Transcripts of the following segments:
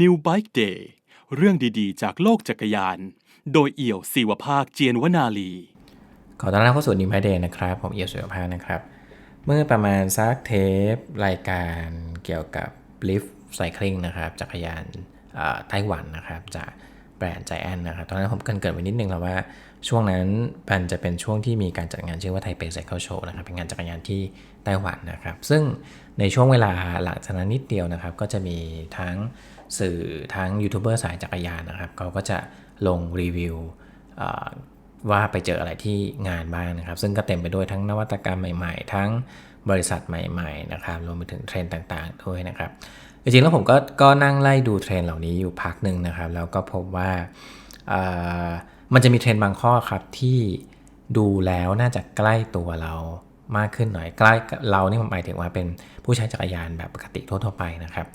New Bike Day เรื่องดีๆ จากโลกจักรยาน โดยเอี่ยวศิวภาคเจียนวนาลี ขอต้อนรับเข้าสู่นิมไพเดย์นะครับ ผมเอียวสุยภานะครับ เมื่อประมาณสักเทปรายการเกี่ยวกับ Lift Cycling นะครับ จักรยานไต้หวันนะครับ จากแบรนด์ใจแอนนะครับ ตอนนั้นผมเกรินเกิดไว้นิดนึงแล้วว่าช่วงนั้นมันจะเป็นช่วงที่มีการจัดงานชื่อว่าไทเปไซเคิลโชว์นะครับ เป็นงานจักรยานที่ไต้หวันนะครับ ซึ่งในช่วงเวลาหลังจากนั้นนิดเดียวนะครับ ก็จะมีทั้ง สื่อทั้งยูทูบเบอร์สายจักรยานนะครับเขาก็จะลงรีวิวว่าไปเจออะไรที่งานบ้างนะครับ ซึ่งก็เต็มไปด้วยทั้งนวัตกรรมใหม่ ๆ ทั้งบริษัทใหม่ๆนะครับรวมไปถึงเทรนด์ต่างๆด้วยนะครับจริงๆแล้วผมก็ก็นั่งไล่ดูเทรนเหล่านี้อยู่พักหนึ่งนะครับ แล้วก็พบว่ามันจะมีเทรนบางข้อครับที่ดูแล้วน่าจะใกล้ตัวเรามากขึ้นหน่อยใกล้เรานี่หมายถึงว่าเป็นผู้ใช้จักรยานแบบปกติทั่วๆไปนะครับ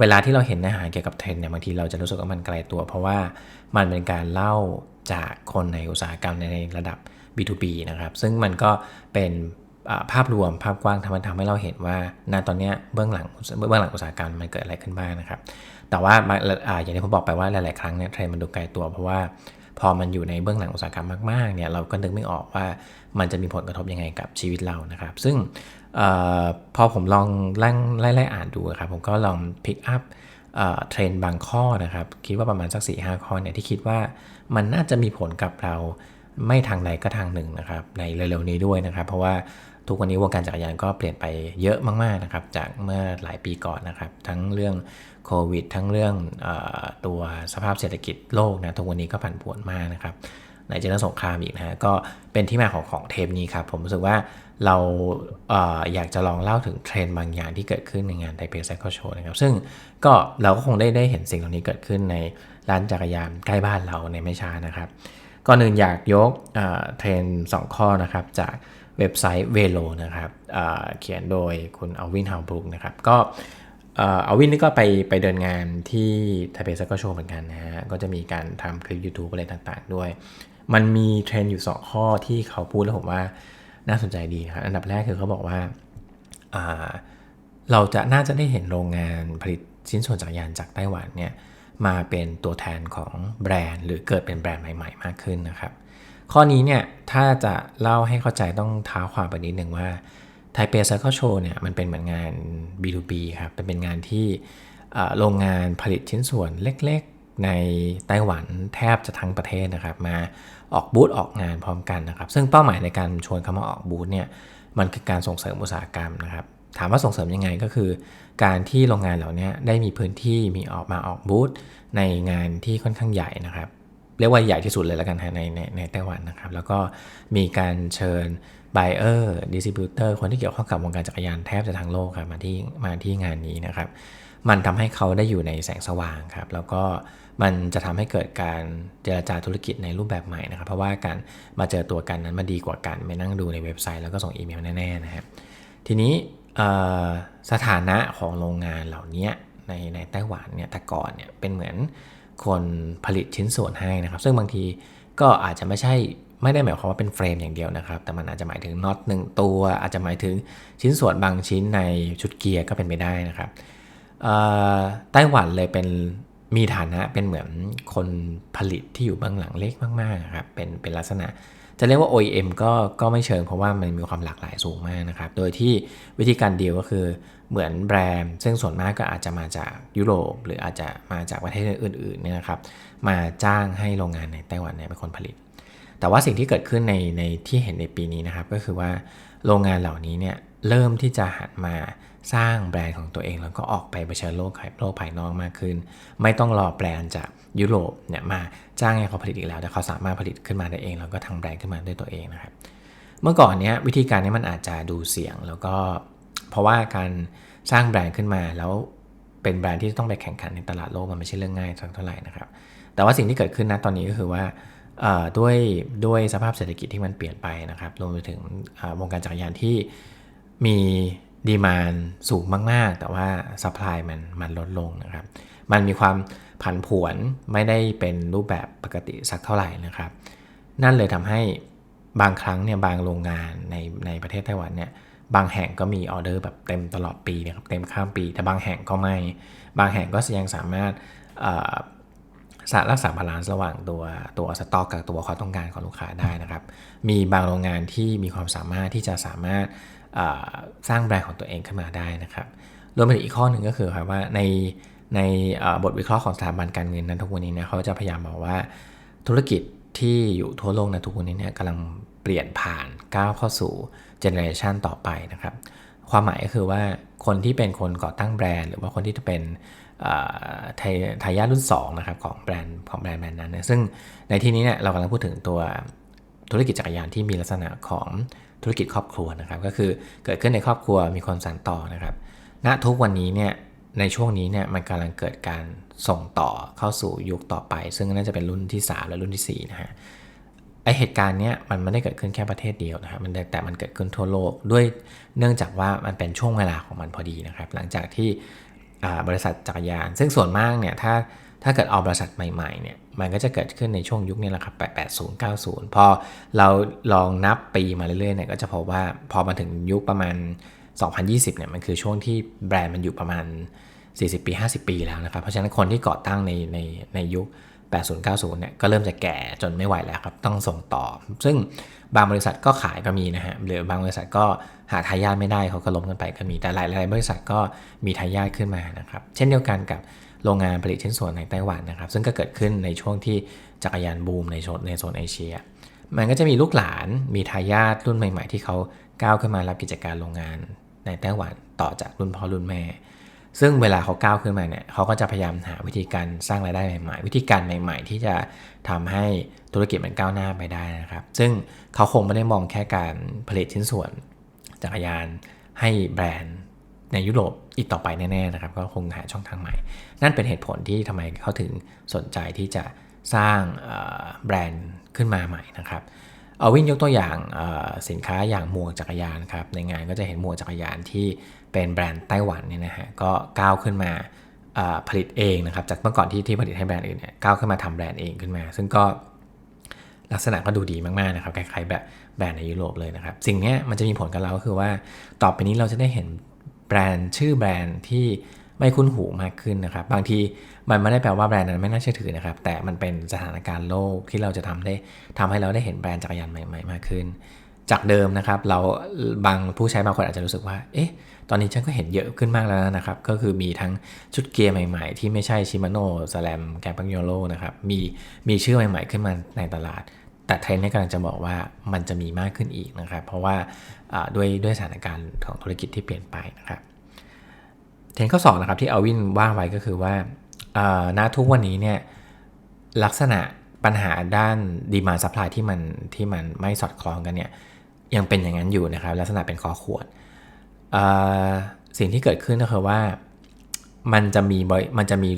เวลาที่เราเห็นเนื้อหาเกี่ยวกับเทรนด์เนี่ยบางทีเราจะรู้สึกว่ามันไกลตัว เพราะว่ามันเป็นการเล่าจากคนในอุตสาหกรรมในระดับ B2B นะครับ ซึ่งมันก็เป็นภาพรวมภาพกว้างทำให้ทำให้เราเห็นว่าณตอนนี้เบื้องหลังเบื้องหลังอุตสาหกรรมมันเกิดอะไรขึ้นบ้างนะครับ แต่ว่าอย่างที่ผมบอกไปว่าหลาย ๆ ครั้งเนี่ยเทรนด์มันดูไกลตัว เพราะว่าพอมันอยู่ในเบื้องหลังอุตสาหกรรมมาก ๆ เนี่ยเราก็นึกไม่ออกว่ามันจะมีผลกระทบยังไงกับชีวิตเรานะครับ ซึ่ง ออพอผมลองไล่ไล่ไล่อ่านดูครับ ผมก็ลองพิกอัพเทรนด์บางข้อนะครับ คิดว่าประมาณสัก4ีหข้อเนี่ยที่คิดว่ามันน่าจะมีผลกับเราไม่ทางใดก็ทางหนึ่งนะครับ ในเร็วๆนี้ด้วยนะครับ เพราะว่าทุกวันนี้วงการจักรยานก็เปลี่ยนไปเยอะมากๆนะครับ จากเมื่อหลายปีก่อนนะครับ ทั้งเรื่องโควิด ทั้งเรื่องอตัวสภาพเศรษฐกิจโลกนะทุกวันนี้ก็ผันผวนมากนะครับไหนเรื่องสงครามอีกนะฮะก็เป็นที่มาของของเทปนี้ครับ ผมรู้สึกว่า เราเอออยากจะลองเล่าถึงเทรนด์บางอย่างที่เกิดขึ้นในงานไทเปไซเคิลโชว์นะครับ ซึ่งก็เราก็คงได้ได้เห็นสิ่งเหล่านี้เกิดขึ้นในร้านจักรยานใกล้บ้านเราในไม่ช้านะครับก่อนหนึ่งอยากยกเทรนด์สองข้อนะครับ จากเว็บไซต์เวโลนะครับเเขียนโดยคุณอวินฮาวบรุกนะครับ ก็เอัลวินนี่ก็ไปไปเดินงานที่ไทเปซเคิลโชว์เหมือนกันนะฮะ ก็จะมีการทำคลิป YouTube อะไรต่างๆด้วย มันมีเทรนด์อยู่ 2 ข้อที่เขาพูดแล้วผมว่า น่าสนใจดีครับ อันดับแรกคือเขาบอกว่าเราจะน่าจะได้เห็นโรงงานผลิตชิ้นส่วนจักรยานจากไต้หวันเนี่ยมาเป็นตัวแทนของแบรนด์ หรือเกิดเป็นแบรนด์ใหม่ ๆ มากขึ้นนะครับ ข้อนี้เนี่ยถ้าจะเล่าให้เข้าใจต้องท้าความไปนิดหนึ่งว่าไทเปไซเคิลโชว์เนี่ยมันเป็นเหมือนงาน B2B ครับเป็นเป็นงานที่โรงงานผลิตชิ้นส่วนเล็กๆ ในไต้หวันแทบจะทั้งประเทศนะครับ มา ออกบูธออกงานพร้อมกันนะครับซึ่งเป้าหมายในการชวนเขามาออกบูธเนี่ยมันคือการส่งเสริมอุตสาหกรรมนะครับถามว่าส่งเสริมยังไงก็คือ การที่โรงงานเหล่านี้ได้มีพื้นที่มีออกมาออกบูธในงานที่ค่อนข้างใหญ่นะครับเรียกว่าใหญ่ที่สุดเลยแล้วกันในในในไต้หวันนะครับ แล้วก็มีการเชิญไบเออร์ดิสติบิวเตอร์คนที่เกี่ยวข้องกับวงการจักรยานแทบจะทั้งโลกครับมาที่มาที่งานนี้นะครับมันทำให้เขาได้อยู่ในแสงสว่างครับ แล้วก็มันจะทำให้เกิดการเจรจาธุรกิจในรูปแบบใหม่นะครับ เพราะว่าการมาเจอตัวกันนั้นมันดีกว่าการไปนั่งดูในเว็บไซต์แล้วก็ส่งอีเมลแน่ๆนะครับทีนี้สถานะของโรงงานเหล่านี้ในในไต้หวันเนี่ยแต่ก่อนเนี่ยเป็นเหมือนคนผลิตชิ้นส่วนให้นะครับ ซึ่งบางทีก็อาจจะไม่ใช่ไม่ได้หมายความว่าเป็นเฟรมอย่างเดียวนะครับ แต่มันอาจจะหมายถึงน็อตหนึ่งตัว อาจจะหมายถึงชิ้นส่วนบางชิ้นในชุดเกียร์ก็เป็นไปได้นะครับ ไต้หวันเลยเป็นมีฐานะเป็นเหมือนคนผลิตที่อยู่เบื้องหลังเล็กมากๆครับเป็นเป็นลักษณะ จะเรียกว่า OEM ก็ก็ไม่เชิงเพราะว่ามันมีความหลากหลายสูงมากนะครับ โดยที่วิธีการเดียวก็คือเหมือนแบรนด์ซึ่งส่วนมากก็อาจจะมาจากยุโรป หรืออาจจะมาจากประเทศอื่นๆเนี่ยนะครับ มาจ้างให้โรงงานในไต้หวันเนี่ยเป็นคนผลิต แต่ว่าสิ่งที่เกิดขึ้นในในที่เห็นในปีนี้นะครับ ก็คือว่าโรงงานเหล่านี้เนี่ยเริ่มที่จะหันมา สร้างแบรนด์ของตัวเอง แล้วก็ออกไปเผชิญโลกโลกภายนอกมากขึ้น ไม่ต้องรอแบรนด์จากยุโรปเนี่ยมาจ้างให้เขาผลิตอีกแล้ว แต่เขาสามารถผลิตขึ้นมาได้เอง แล้วก็ทำแบรนด์ขึ้นมาด้วยตัวเองนะครับ เมื่อก่อนเนี้ยวิธีการนี้มันอาจจะดูเสี่ยงแล้วก็ เพราะว่าการสร้างแบรนด์ขึ้นมาแล้วเป็นแบรนด์ที่ต้องไปแข่งขันในตลาดโลกมันไม่ใช่เรื่องง่ายสักเท่าไหร่นะครับ แต่ว่าสิ่งที่เกิดขึ้นนะตอนนี้ก็คือว่าด้วยด้วยสภาพเศรษฐกิจที่มันเปลี่ยนไปนะครับรวมไปถึงวงการจักรยานที่มี ดีมานสูงมาก ๆ แต่ว่าสปายมันมันลดลงนะครับ มันมีความผันผวนไม่ได้เป็นรูปแบบปกติสักเท่าไหร่นะครับ นั่นเลยทำให้บางครั้งเนี่ยบางโรงงานในในประเทศไต้หวันเนี่ยบางแห่งก็มีออเดอร์แบบเต็มตลอดปีนะครับเต็มข้ามปี แต่บางแห่งก็ไม่ บางแห่งก็ยังสามารถอ่อสารักษาบาลานซ์ระหว่างตัวตัวสต็อกกับตัวความต้องการของลูกค้าได้นะครับ มีบางโรงงานที่มีความสามารถที่จะสามารถ สร้างแบรนด์ของตัวเองขึ้นมาได้นะครับรวมไปถึงอีกข้อหนึ่งก็คือครับว่าในในบทวิเคราะห์ของสถาบันการเงินนั้นทุกวันนี้นี่ยเขาจะพยายามบอกว่าธุรกิจที่อยู่ทั่วโลกในทุกวันนี้เนี่ยกำลังเปลี่ยนผ่านก้าวเข้าสู่เจเนอเรชันต่อไปนะครับ ความหมายก็คือว่าคนที่เป็นคนก่อตั้งแบรนด์ หรือว่าคนที่จะเป็นทายทายาทรุ่น2นะครับของแบรนด์ของแบรนด์แบรนด์นั้นนี่ยซึ่งในที่นี้เนี่ยเรากำลังพูดถึงตัว ธุรกิจจักรยานที่มีลักษณะของธุรกิจครอบครัวนะครับ ก็คือเกิดขึ้นในครอบครัวมีคนสานต่อนะครับ ณทุกวันนี้เนี่ยในช่วงนี้เนี่ยมันกำลังเกิดการส่งต่อเข้าสู่ยุคต่อไป ซึ่งน่าจะเป็นรุ่นที่ 3 และรุ่นที่4นะฮะไอเหตุการณ์เนี้ยมันไม่ได้เกิดขึ้นแค่ประเทศเดียวนะครับมันแต่มันเกิดขึ้นทั่วโลกด้วยเนื่องจากว่ามันเป็นช่วงเวลาของมันพอดีนะครับ หลังจากที่บริษัทจักรยาน ซึ่งส่วนมากเนี่ยถ้า ถ้าเกิดเอาบริษัทใหม่ๆเนี่ยมันก็จะเกิดขึ้นในช่วงยุคนี้แหละครับ80 90 พอเราลองนับปีมาเรื่อยๆเนี่ยก็จะพบว่าพอมาถึงยุคประมาณ 2020เนี่ยมันคือช่วงที่แบรนด์มันอยู่ประมาณ 40 ปี 50 ปีแล้วนะครับ เพราะฉะนั้นคนที่ก่อตั้งในในในยุค 80 90 เนี่ยก็เริ่มจะแก่จนไม่ไหวแล้วครับ ต้องส่งต่อ ซึ่งบางบริษัทก็ขายก็มีนะฮะหรือบางบริษัทก็หาทายาทไม่ได้เขาก็ล้มกันไปก็มีแต่หลายหลายบริษัทก็มีทายาทขึ้นมานะครับ เช่นเดียวกันกับ โรงงานผลิตชิ้นส่วนในไต้หวันนะครับ ซึ่งก็เกิดขึ้นในช่วงที่จักรยานบูมในโซนในโซนเอเชีย มันก็จะมีลูกหลานมีทายาทรุ่นใหม่ ๆ ที่เขาก้าวขึ้นมารับกิจการโรงงานในไต้หวันต่อจากรุ่นพ่อรุ่นแม่ ซึ่งเวลาเขาก้าวขึ้นมาเนี่ยเขาก็จะพยายามหาวิธีการสร้างรายได้ใหม่ๆ วิธีการใหม่ ๆ ที่จะทำให้ธุรกิจมันก้าวหน้าไปได้นะครับ ซึ่งเขาคงไม่ได้มองแค่การผลิตชิ้นส่วนจักรยานให้แบรนด์ ในยุโรปอีกต่อไปแน่ๆนะครับ ก็คงหาช่องทางใหม่ นั่นเป็นเหตุผลที่ทำไมเขาถึงสนใจที่จะสร้างแบรนด์ขึ้นมาใหม่นะครับเอาวินยกตัวอย่างสินค้าอย่างหมวกจักรยานครับในงานก็จะเห็นหมวกจักรยานที่เป็นแบรนด์ไต้หวันเนี่ยนะฮะก็ก้าวขึ้นมาผลิตเองนะครับจากเมื่อก่อนที่ที่ผลิตให้แบรนด์อื่นเนี่ยก้าวขึ้นมาทำแบรนด์เองขึ้นมา ซึ่งก็ลักษณะก็ดูดีมากๆนะครับคล้ายๆแบบแบรนด์ในยุโรปเลยนะครับ สิ่งนี้มันจะมีผลกับเราก็คือว่าต่อไปนี้เราจะได้เห็น แบรนด์ชื่อแบรนด์ที่ไม่คุ้นหูมากขึ้นนะครับ บางทีมันไม่ได้แปลว่าแบรนด์นั้นไม่น่าเชื่อถือนะครับ แต่มันเป็นสถานการณ์โลกที่เราจะทำได้ทำให้เราได้เห็นแบรนด์จักรยานใหม่ ๆ มากขึ้น จากเดิมนะครับ เราบางผู้ใช้บางคนอาจจะรู้สึกว่า เอ๊ะ ตอนนี้ฉันก็เห็นเยอะขึ้นมากแล้วนะครับ ก็คือมีทั้งชุดเกียร์ใหม่ๆ ที่ไม่ใช่ชิมาโน่สแลมแกปังโยโลนะครับ มีมีชื่อใหม่ๆ ขึ้นมาในตลาด แต่เทรนด์นี้กำลังจะบอกว่ามันจะมีมากขึ้นอีกนะครับ เพราะว่าด้วยด้วยสถานการณ์ของธุรกิจที่เปลี่ยนไปนะครับเทรนด์ข้อ2นะครับที่เอาวินว่าไว้ก็คือว่าณทุกวันนี้เนี่ยลักษณะปัญหาด้านดีมา s u p p ายที่มันที่มันไม่สอดคล้องกันเนี่ยยังเป็นอย่างนั้นอยู่นะครับ ลักษณะเป็นคอขวดสิ่งที่เกิดขึ้นก็คือว่ามันจะมีมันจะมี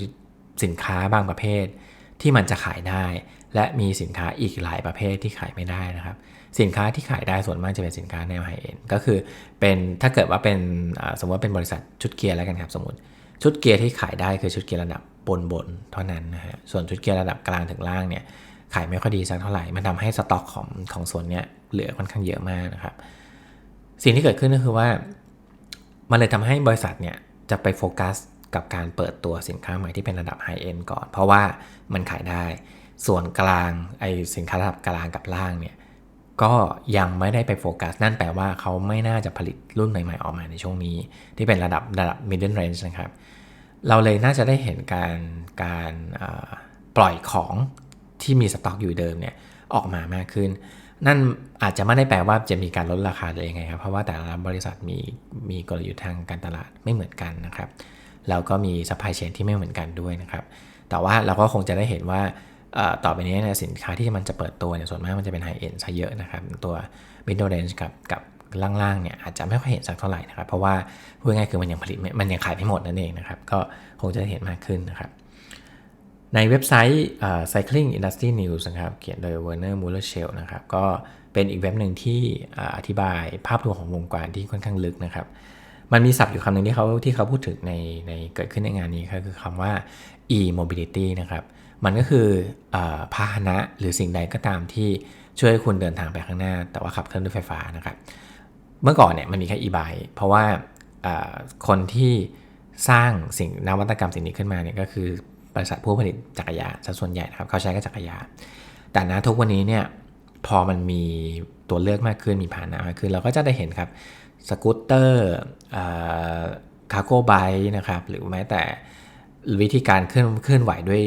สินค้าบางประเภทที่มันจะขายได้ และมีสินค้าอีกหลายประเภทที่ขายไม่ได้นะครับ สินค้าที่ขายได้ส่วนมากจะเป็นสินค้าแนวไฮเอ็นก็คือเป็นถ้าเกิดว่าเป็นสมมติว่าเป็นบริษัทชุดเกียร์แล้วกันครับ สมมติ ชุดเกียร์ที่ขายได้คือชุดเกียร์ระดับบนบนเท่านั้นนะฮะส่วนชุดเกียร์ระดับกลางถึงล่างเนี่ยขายไม่ค่อยดีสักเท่าไหร่ มันทำให้สต็อกของของส่วนเนี้ยเหลือค่อนข้างเยอะมากนะครับ สิ่งที่เกิดขึ้นก็คือว่า มันเลยทำให้บริษัทเนี่ยจะไปโฟกัสกับการเปิดตัวสินค้าใหม่ที่เป็นระดับไฮเอ็นก่อน เพราะว่ามันขายได้ ส่วนกลางไอสินค้าระดับกลางกับล่างเนี่ยก็ยังไม่ได้ไปโฟกัส นั่นแปลว่าเขาไม่น่าจะผลิตรุ่นใหม่ ๆ ออกมาในช่วงนี้ ที่เป็นระดับระดับ middle range นะครับ เราเลยน่าจะได้เห็นการการปล่อยของที่มีสต็อกอยู่เดิมเนี่ยออกมามากขึ้น นั่นอาจจะไม่ได้แปลว่าจะมีการลดราคาหรือยังไงครับ เพราะว่าแต่ละบริษัทมีมีกลยุทธ์ทางการตลาดไม่เหมือนกันนะครับ แล้วก็มีซัพพลายเชนที่ไม่เหมือนกันด้วยนะครับ แต่ว่าเราก็คงจะได้เห็นว่า ต่อไปนี้นี่ยสินค้าที่มันจะเปิดตัวเนี่ยส่วนมากมันจะเป็นไฮเอ็นซะเยอะนะครับ ตัว Windows Range กับกับล่างๆเนี่ยอาจจะไม่ค่อยเห็นสักเท่าไหร่นะครับ เพราะว่าพูดง่ายคือมันยังผลิตมันยังขายไม่หมดนั่นเองนะครับ ก็คงจะเห็นมากขึ้นนะครับ ในเว็บไซต์ Cycling Industry News นะครับ เขียนโดย Werner Muller Shell นะครับ ก็เป็นอีกเว็บหนึ่งที่อธิบายภาพรวมของวงการที่ค่อนข้างลึกนะครับ มันมีศัพท์อยู่คำหนึ่งที่เขาที่เขาพูดถึงในในเกิดขึ้นในงานนี้ครับคือคำว่า e-mobility นะครับ มันก็คืออพาหนะหรือสิ่งใดก็ตามที่ช่วยให้คุณเดินทางไปข้างหน้า แต่ว่าขับเคลื่อนด้วยไฟฟ้านะครับ เมื่อก่อนเนี่ยมันมีแค่ e-bike เพราะว่าคนที่สร้างสิ่งนวัตกรรมสิ่งนี้ขึ้นมาเนี่ยก็คือบริษัทผู้ผลิตจักรยานส่วนใหญ่นะครับ เขาใช้ก็จักรยานแต่นะทุกวันนี้เนี่ยพอมันมีตัวเลือกมากขึ้นมีผ่านนะมากขึ้น เราก็จะได้เห็นครับสกูตเตอร์คาร์โก้ไบค์นะครับ หรือแม้แต่วิธีการเคลื่อนเคลื่อนไหวด้วย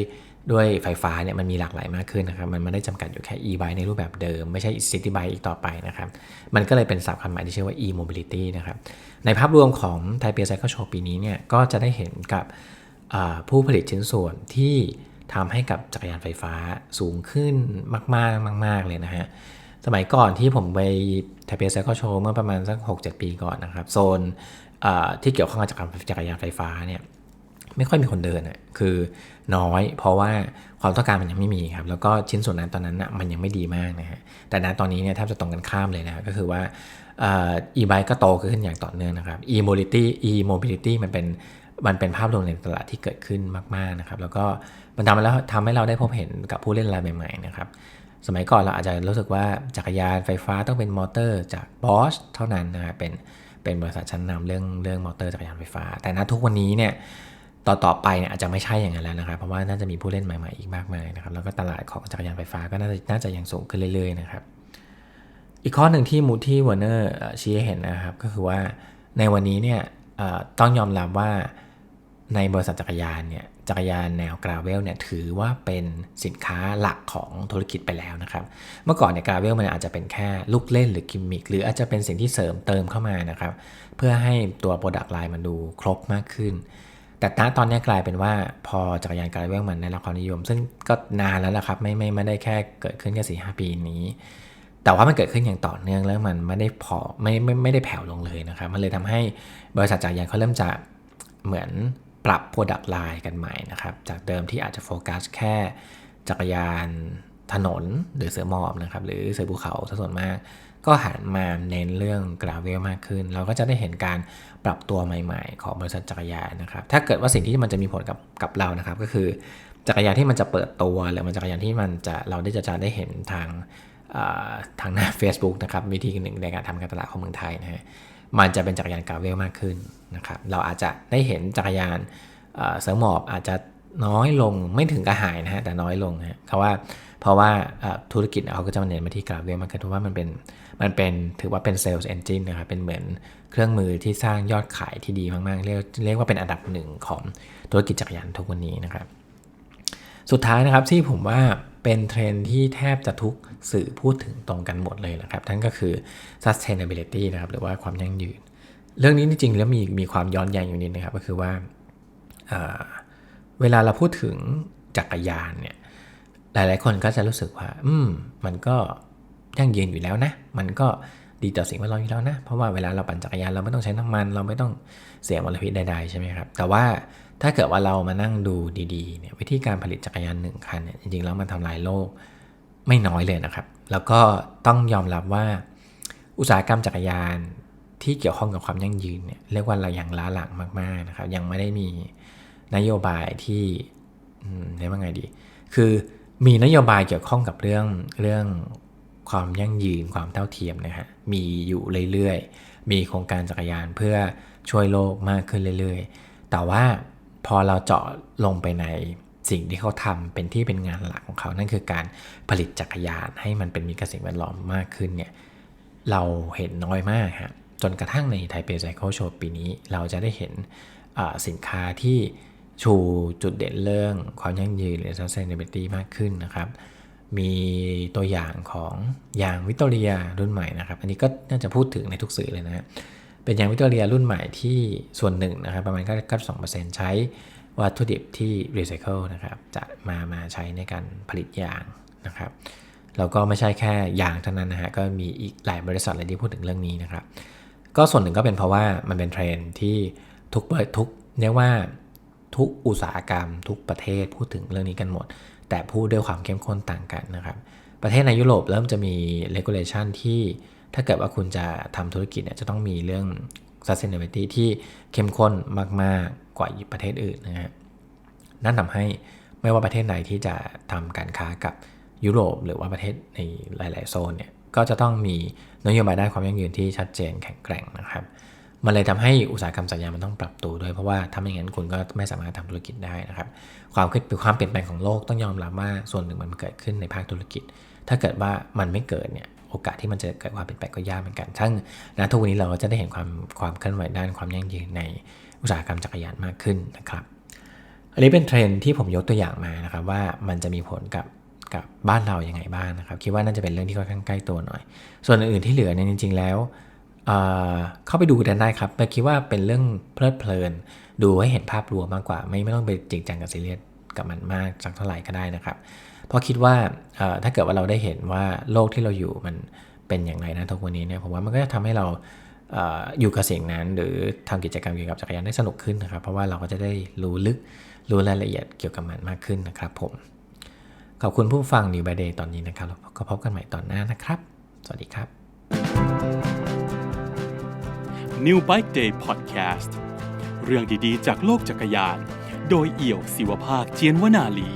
ด้วยไฟฟ้าเนี่ยมันมีหลากหลายมากขึ้นนะครับ มันไม่ได้จำกัดอยู่แค่ e-bike ในรูปแบบเดิม ไม่ใช่ city bike อีกต่อไปนะครับ มันก็เลยเป็นศัพท์คำใหม่ที่ชื่อว่า e-mobility นะครับ ในภาพรวมของ Taipei Cycle Show ปีนี้เนี่ยก็จะได้เห็นกับผู้ผลิตชิ้นส่วนที่ทำให้กับจักรยานไฟฟ้าสูงขึ้นมากๆมาก ๆ เลยนะฮะ สมัยก่อนที่ผมไป Taipei Cycle Show เมื่อประมาณสัก 6-7 ปีก่อนนะครับ โซนที่เกี่ยวข้องกับจักรยานไฟฟ้าเนี่ย ไม่ค่อยมีคนเดินอะคือน้อย เพราะว่าความต้องการมันยังไม่มีครับ แล้วก็ชิ้นส่วนนั้นตอนนั้นนะมันยังไม่ดีมากนะฮะแต่ณตอนนี้เนี่ยแทบจะตรงกันข้ามเลยนะก็คือว่า e-bike ก็โตขึ้นอย่างต่อเนื่องนะครับ e-mobility e-mobility มันเป็นมันเป็นภาพรวมในตลาดที่เกิดขึ้นมากๆนะครับ แล้วก็มันทำให้เราทำให้เราได้พบเห็นกับผู้เล่นรายใหม่ๆนะครับสมัยก่อนเราอาจจะรู้สึกว่าจักรยานไฟฟ้าต้องเป็นมอเตอร์จาก Bosch เท่านั้นนะครับเป็นเป็นบริษัทชั้นนำเรื่องเรื่องมอเตอร์จักรยานไฟฟ้า แต่ณทุกวันนี้เนี่ย ต่อต่อไปเนี่ยอาจจะไม่ใช่อย่างนั้นแล้วนะครับ เพราะว่าน่าจะมีผู้เล่นใหม่ๆอีกมากมายนะครับ แล้วก็ตลาดของจักรยานไฟฟ้าก็น่าจะน่าจะยังสูงขึ้นเรื่อยๆนะครับ อีกข้อหนึ่งที่มูที่วอร์เนอร์ชี้เห็นนะครับ ก็คือว่าในวันนี้เนี่ยต้องยอมรับว่าในบริษัทจักรยานเนี่ยจักรยานแนวกราเวลเนี่ยถือว่าเป็นสินค้าหลักของธุรกิจไปแล้วนะครับ เมื่อก่อนเนี่ยกราเวลมันอาจจะเป็นแค่ลูกเล่นหรือกิมมิคหรืออาจจะเป็นสิ่งที่เสริมเติมเข้ามานะครับ เพื่อให้ตัวโปรดักต์ไลน์มันดูครบมากขึ้น แต่ณตอนนี้กลายเป็นว่าพอจักรยานกลายเวลมันได้รับความนิยม ซึ่งก็นานแล้วนะครับไม่ไม่ไม่ได้แค่เกิดขึ้นแค่สี่ห้าปีนี้ แต่ว่ามันเกิดขึ้นอย่างต่อเนื่องแล้วมันไม่ได้พอไม่ไม่ไม่ได้แผ่วลงเลยนะครับ มันเลยทำให้บริษัทจักรยานเขาเริ่มจะเหมือนปรับโปรดักไลน์กันใหม่นะครับ จากเดิมที่อาจจะโฟกัสแค่จักรยานถนนหรือเสือหมอบนะครับหรือเสือภูเขาส่วนมาก ก็หันมาเน้นเรื่องกราเวลมากขึ้น เราก็จะได้เห็นการปรับตัวใหม่ๆ ของบริษัทจักรยานนะครับ ถ้าเกิดว่าสิ่งที่มันจะมีผลกับกับเรานะครับ ก็คือจักรยานที่มันจะเปิดตัวหรือมันจักรยานที่มันจะเราได้จะจะได้เห็นทางทางหน้า Facebook นะครับวิธีหนึ่งในการทำการตลาดของเมืองไทยนะฮะมันจะเป็นจักรยานกราเวลมากขึ้นนะครับเราอาจจะได้เห็นจักรยานเสริมหมอบอาจจะน้อยลงไม่ถึงกระหายนะฮะแต่น้อยลงนะเพราะว่าเพราะว่าธุรกิจเขาก็จะมาเน้นมาที่กราเวลมากขึ้นเพราะว่ามันเป็น มันเป็นถือว่าเป็นเซลล์เอนจินนะครับ เป็นเหมือนเครื่องมือที่สร้างยอดขายที่ดีมากๆ เรียกเรียกว่าเป็นอันดับหนึ่งของธุรกิจจักรยานทุกวันนี้นะครับ สุดท้ายนะครับที่ผมว่าเป็นเทรนที่แทบจะทุกสื่อพูดถึงตรงกันหมดเลยนะครับทั้นก็คือ sustainability นะครับหรือว่าความยั่งยืน เรื่องนี้จริงๆแล้วมีมีความย้อนแย้งอยู่นิดนะครับก็คือว่าเวลาเราพูดถึงจักรยานเนี่ยหลายๆคนก็จะรู้สึกว่า อืมมันก็ ยั่งยืนอยู่แล้วนะ มันก็ดีต่อสิ่งแวดล้อมอยู่แล้วนะ เพราะว่าเวลาเราปั่นจักรยานเราไม่ต้องใช้น้ำมัน เราไม่ต้องเสียมลพิษใดๆใช่ไหมครับ แต่ว่าถ้าเกิดว่าเรามานั่งดูดีๆเนี่ยวิธีการผลิตจักรยานหนึ่งคันเนี่ยจริงๆแล้วมันทำลายโลกไม่น้อยเลยนะครับ แล้วก็ต้องยอมรับว่า อุตสาหกรรมจักรยานที่เกี่ยวข้องกับความยั่งยืนเนี่ยเรียกว่าเรายังล้าหลังมากๆนะครับ ยังไม่ได้มีนโยบายที่เรียกว่าไงดี คือมีนโยบายเกี่ยวข้องกับเรื่องเรื่อง ความยั่งยืนความเท่าเทียมนะฮะมีอยู่เรื่อยๆ มีโครงการจักรยานเพื่อช่วยโลกมากขึ้นเรื่อยๆ แต่ว่าพอเราเจาะลงไปในสิ่งที่เขาทำเป็นที่เป็นงานหลักของเขา นั่นคือการผลิตจักรยานให้มันเป็นมีกระสิ่งแวดล้อมมากขึ้นเนี่ยเราเห็นน้อยมากฮะจนกระทั่งในไทเปไซเคิลโชว์ปีนี้ เราจะได้เห็นสินค้าที่ชูจุดเด่นเรื่องความยั่งยืนหรือ sustainability มากขึ้นนะครับ มีตัวอย่างของยางวิตอเรียรุ่นใหม่นะครับ อันนี้ก็น่าจะพูดถึงในทุกสื่อเลยนะ เป็นยางวิตอเรียรุ่นใหม่ที่ส่วนหนึ่งนะครับ ประมาณ92%ใช้วัตถุดิบที่รีไซเคิลนะครับ จะมามาใช้ในการผลิตยางนะครับแล้วก็ไม่ใช่แค่ยางเท่านั้นนะฮะ ก็มีอีกหลายบริษัทเลยที่พูดถึงเรื่องนี้นะครับ ก็ส่วนหนึ่งก็เป็นเพราะว่ามันเป็นเทรนที่ทุกทุกเรียกว่าทุกอุตสาหกรรม ทุกประเทศพูดถึงเรื่องนี้กันหมด แต่พูดด้วยความเข้มข้นต่างกันนะครับ ประเทศในยุโรปเริ่มจะมี regulation ที่ถ้าเกิดว่าคุณจะทำธุรกิจเนี่ยจะต้องมีเรื่อง sustainability ที่เข้มข้นมาก ๆ กว่าประเทศอื่นนะฮะนั่นทำให้ไม่ว่าประเทศไหนที่จะทำการค้ากับยุโรป หรือว่าประเทศในหลาย ๆ โซนเนี่ยก็จะต้องมีนโยบายด้านความยั่งยืนที่ชัดเจนแข็งแกร่งนะครับ มันเลยทำให้อุตสาหกรรมจักรยามันต้องปรับตัวด้วย เพราะว่าถ้าไม่งั้นคุณก็ไม่สามารถทำธุรกิจได้นะครับ ความขึ้นความเปลี่ยนแปลงของโลกต้องยอมรับว่าส่วนหนึ่งมันเกิดขึ้นในภาคธุรกิจ ถ้าเกิดว่ามันไม่เกิดเนี่ยโอกาสที่มันจะเกิดความเปลี่ยนแปลงก็ยากเหมือนกันทั้งณทุกวันนี้เราก็จะได้เห็นความความเคลื่อนไหวด้านความยั่งยืนในอุตสาหกรรมจักรยานมากขึ้นนะครับ อันนี้เป็นเทรนที่ผมยกตัวอย่างมานะครับว่ามันจะมีผลกับกับบ้านเราอยัางไงบ้างนะครับ คิดว่าน่าจะเป็นเรื่องที่ค่อนข้างใกล้ตัวหน่อย ส่วนอื่นที่เหลือเนี่ยจริง ๆ แล้ว เข้าไปดูกันได้ครับแต่คิดว่าเป็นเรื่องเพลิดเพลิน ดูให้เห็นภาพรวมมากกว่า ไม่ไม่ต้องไปจริงจังกับซีเรียสกับมันมากสักเท่าไหร่ก็ได้นะครับ เพราะคิดว่าถ้าเกิดว่าเราได้เห็นว่าโลกที่เราอยู่มันเป็นอย่างไรนะทุกวันนี้เนี่ยผมว่ามันก็จะทำให้เราอยู่กับสิ่งนั้น หรือทำกิจกรรมเกี่ยวกับจักรยานได้สนุกขึ้นนะครับ เพราะว่าเราก็จะได้รู้ลึกรู้รายละเอียดเกี่ยวกับมันมากขึ้นนะครับ ผม ขอบคุณผู้ฟัง New by Day ตอนนี้นะครับแล้วก็พบกันใหม่ตอนหน้านะครับ สวัสดีครับ New Bike Day Podcast เรื่องดีๆ จากโลกจักรยาน โดยเอี่ยวศิวภาคเจียนวนาลี